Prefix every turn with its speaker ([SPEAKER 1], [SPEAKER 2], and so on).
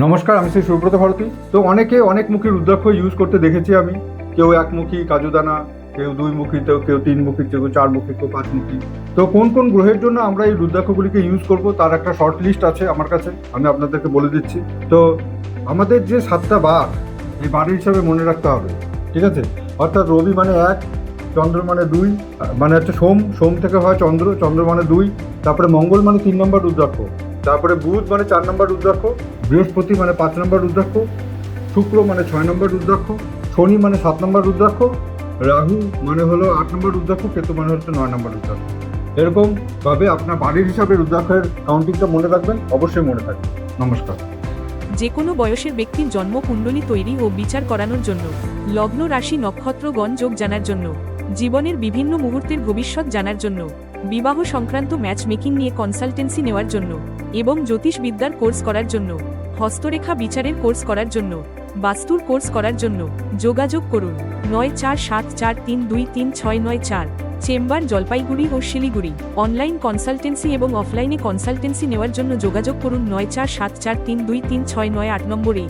[SPEAKER 1] নমস্কার, আমি শ্রী সুব্রত ভারতী। তো অনেকে অনেক মুখী রুদ্রাক্ষ ইউজ করতে দেখেছি আমি। কেউ একমুখী কাজুদানা কেউ দুই মুখী তো কেউ তিন মুখী কেউ চার মুখী কেউ পাঁচ মুখী তো কোন কোন গ্রহের জন্য আমরা এই রুদ্রাক্ষগুলিকে ইউজ করব তার একটা শর্ট লিস্ট আছে আমার কাছে, আমি আপনাদেরকে বলে দিচ্ছি। তো আমাদের যে সাতটা বার, এই বার হিসাবে মনে রাখতে হবে, ঠিক আছে? অর্থাৎ রবি মানে এক, চন্দ্র মানে দুই মানে হচ্ছে সোম সোম থেকে হয় চন্দ্র চন্দ্র মানে দুই, তারপরে মঙ্গল মানে তিন নম্বর রুদ্রাক্ষ। তারপরে বুধ মানে চার নম্বর রুদ্রাক্ষ, বৃহস্পতি মানে পাঁচ নম্বর রুদ্রাক্ষ, শুক্র মানে ছয় নম্বর রুদ্রাক্ষ, শনি মানে সাত নম্বর রুদ্রাক্ষ, রাহু মানে হলো আট নম্বর রুদ্রাক্ষ, কেতু মানে হচ্ছে নয় নম্বর রুদ্রাক্ষ। এরকম ভাবে আপনার বাড়ির হিসাবে রুদ্রাক্ষের কাউন্টিংটা মনে রাখবেন, অবশ্যই মনে থাকবে। নমস্কার।
[SPEAKER 2] যে কোনো বয়সের ব্যক্তির জন্ম কুণ্ডলী তৈরি ও বিচার করানোর জন্য লগ্ন রাশি নক্ষত্রগণ যোগ জানার জন্য জীবনের বিভিন্ন মুহূর্তের ভবিষ্যৎ জানার জন্য, বিবাহ সংক্রান্ত ম্যাচ মেকিং নিয়ে কনসালটেন্সি নেওয়ার জন্য এবং জ্যোতিষবিদ্যার কোর্স করার জন্য, হস্তরেখা বিচারের কোর্স করার জন্য, বাস্তুর কোর্স করার জন্য যোগাযোগ করুন নয় চার সাত চার তিন দুই তিন ছয় নয় চার, চেম্বার জলপাইগুড়ি ও শিলিগুড়ি। অনলাইন কনসালটেন্সি এবং অফলাইনে কনসালটেন্সি নেওয়ার জন্য যোগাযোগ করুন নয় চার সাত চার তিন দুই তিন ছয় নয় আট নম্বরে।